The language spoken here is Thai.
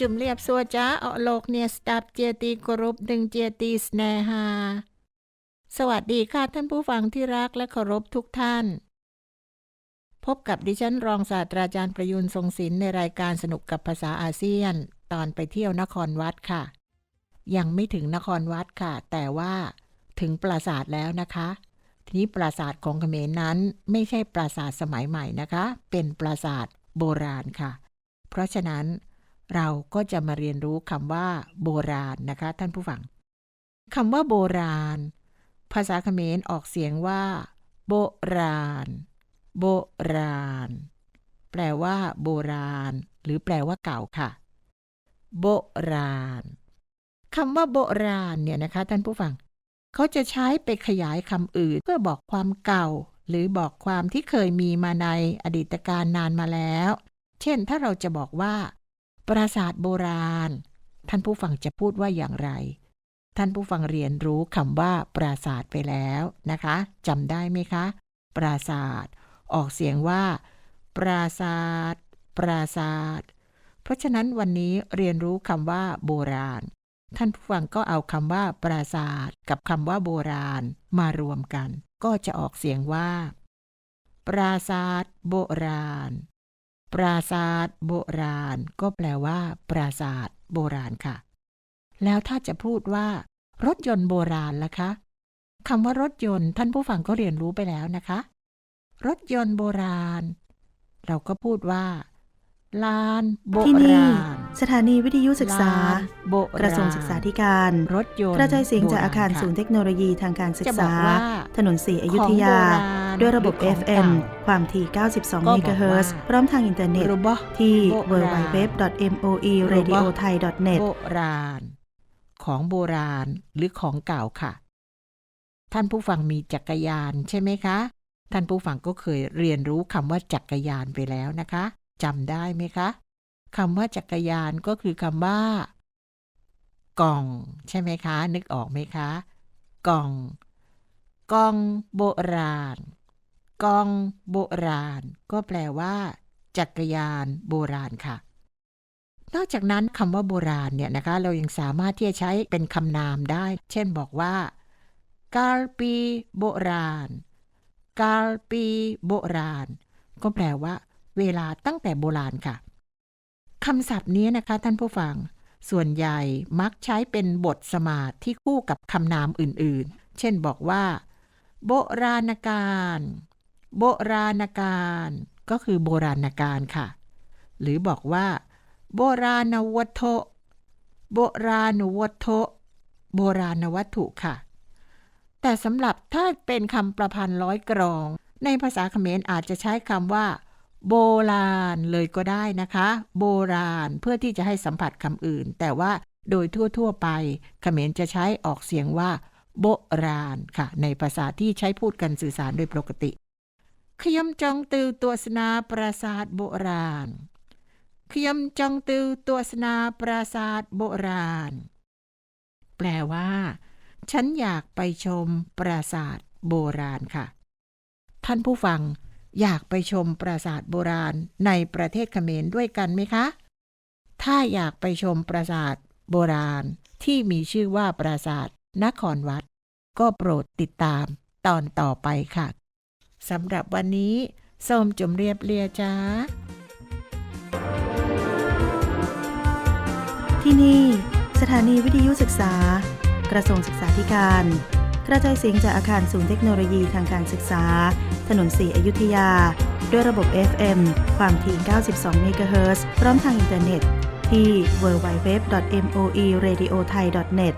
จุ่มเรียบสัวจ้าเอาโลกเนี่ยสตับเจยตีกรุบดึงเจยตีสแนหา สวัสดีค่ะท่านผู้ฟังที่รักและเคารพทุกท่าน พบกับดิฉันรองศาสตราจารย์ประยุนทรงศิลป์ในรายการสนุกกับภาษาอาเซียน ตอนไปเที่ยวนครวัดค่ะ ยังไม่ถึงนครวัดค่ะ แต่ว่าถึงปราสาทแล้วนะคะ ทีนี้ปราสาทของเขมรนั้นไม่ใช่ปราสาทสมัยใหม่นะคะ เป็นปราสาทโบราณค่ะ เพราะฉะนั้น เราก็จะมาเรียนรู้คำว่าโบราณนะคะ ท่านผู้ฟังคำว่าโบราณ ภาษาเขมรออกเสียงว่า โบราณ โบราณ แปลว่า โบราณ หรือแปลว่าเก่าค่ะ โบราณคำว่าโบราณเนี่ยนะคะ ท่านผู้ฟังเขาจะใช้ไปขยายคำอื่นเพื่อบอกความเก่า หรือบอกความที่เคยมีมาในอดีตการนานมาแล้ว เช่น ถ้าเราจะบอกว่า ปราสาทโบราณ ท่านผู้ฟังจะพูดว่าอย่างไร ท่านผู้ฟังเรียนรู้คำว่า ปราสาทไปแล้วนะคะจำได้ไหมคะ ปราสาท ออกเสียงว่า ปราสาท ปราสาท เพราะฉะนั้นวันนี้เรียนรู้คำว่า โบราณ ท่านผู้ฟังก็เอาคำว่า ปราสาท กับคำว่าโบราณมารวมกัน ก็จะออกเสียงว่า ปราสาท โบราณ ปราสาทโบราณ ก็แปลว่า ปราสาทโบราณค่ะ แล้วถ้าจะพูดว่า รถยนต์โบราณล่ะคะคำว่ารถยนต์ท่านผู้ฟังก็เรียนรู้ไปแล้วนะคะ รถยนต์โบราณ เราก็พูดว่าลานโบราณ สถานีวิทยุศึกษาลานโบราณกระทรวงศึกษาธิการ รถยนต์กระจายเสียงจากอาคารโบณศูนย์เทคโนโลยีทางการศึกจะบอษาว่าถนนสีอยุธยาของโบราณด้วยระบบหรือของ FM เก่าความถี่ 92ก็เมบอกกะเฮิรตซ์ว่าพร้อมทางอินเทอร์เน็ตหรือบ่ที่โบราณ www.moeradiothai.net โบราณ ของโบราณหรือของเก่าค่ะ ท่านผู้ฟังมีจักรยานใช่ไหมคะ ท่านผู้ฟังก็เคยเรียนรู้คำว่าจักรยานไปแล้วนะคะจำได้ไหมคะ คำว่าจักรยานก็คือคำว่า กล่อง ใช่ไหมคะ นึกออกไหมคะ กล่อง กล่องโบราณ กล่องโบราณ ก็แปลว่า จักรยานโบราณค่ะ นอกจากนั้นคำว่าโบราณเนี่ยนะคะ เรายังสามารถที่จะใช้เป็นคำนามได้ เช่นบอกว่ากาลปีโบราณกาลปีโบราณ ก็แปลว่า เวลาตั้งแต่โบราณค่ะ คำศัพท์นี้นะคะท่านผู้ฟัง ส่วนใหญ่มักใช้เป็นบทสมาธิที่คู่กับคำนามอื่นๆ เช่นบอกว่า โบราณการ โบราณการ ก็คือโบราณการค่ะ หรือบอกว่า โบราณวัตถุโบราณวัตถุโบราณวัตถุค่ะ แต่สำหรับถ้าเป็นคำประพันธ์ร้อยกรอง ในภาษาเขมรอาจจะใช้คำว่า โบราณเลยก็ได้นะคะ โบราณเพื่อที่จะให้สัมผัสคำอื่น แต่ว่าโดยทั่ว ๆ ไปเขมรจะใช้ออกเสียงว่า โบราณค่ะ ในภาษาที่ใช้พูดกันสื่อสารโดยปกติขยมจองตือตัวสนาปราสาทโบราณขยมจองตือตัวสนาปราสาทโบราณ แปลว่า ฉันอยากไปชมปราสาทโบราณค่ะ ท่านผู้ฟัง อยากไปชมปราสาทโบราณในประเทศเขมรด้วยกันไหมคะ ถ้าอยากไปชมปราสาทโบราณที่มีชื่อว่าปราสาทนครวัด ก็โปรดติดตามตอนต่อไปค่ะสำหรับวันนี้ส้มจมเรียบเรียจ้า ที่นี่ สถานีวิทยุศึกษา กระทรวงศึกษาธิการ กระจายเสียงจากอาคารศูนย์เทคโนโลยีทางการศึกษา ถนนสีอยุธยา ด้วยระบบ FM ความถี่92เมกะเฮิรตซ์พร้อมทางอินเทอร์เน็ตที่ www.moeradiothai.net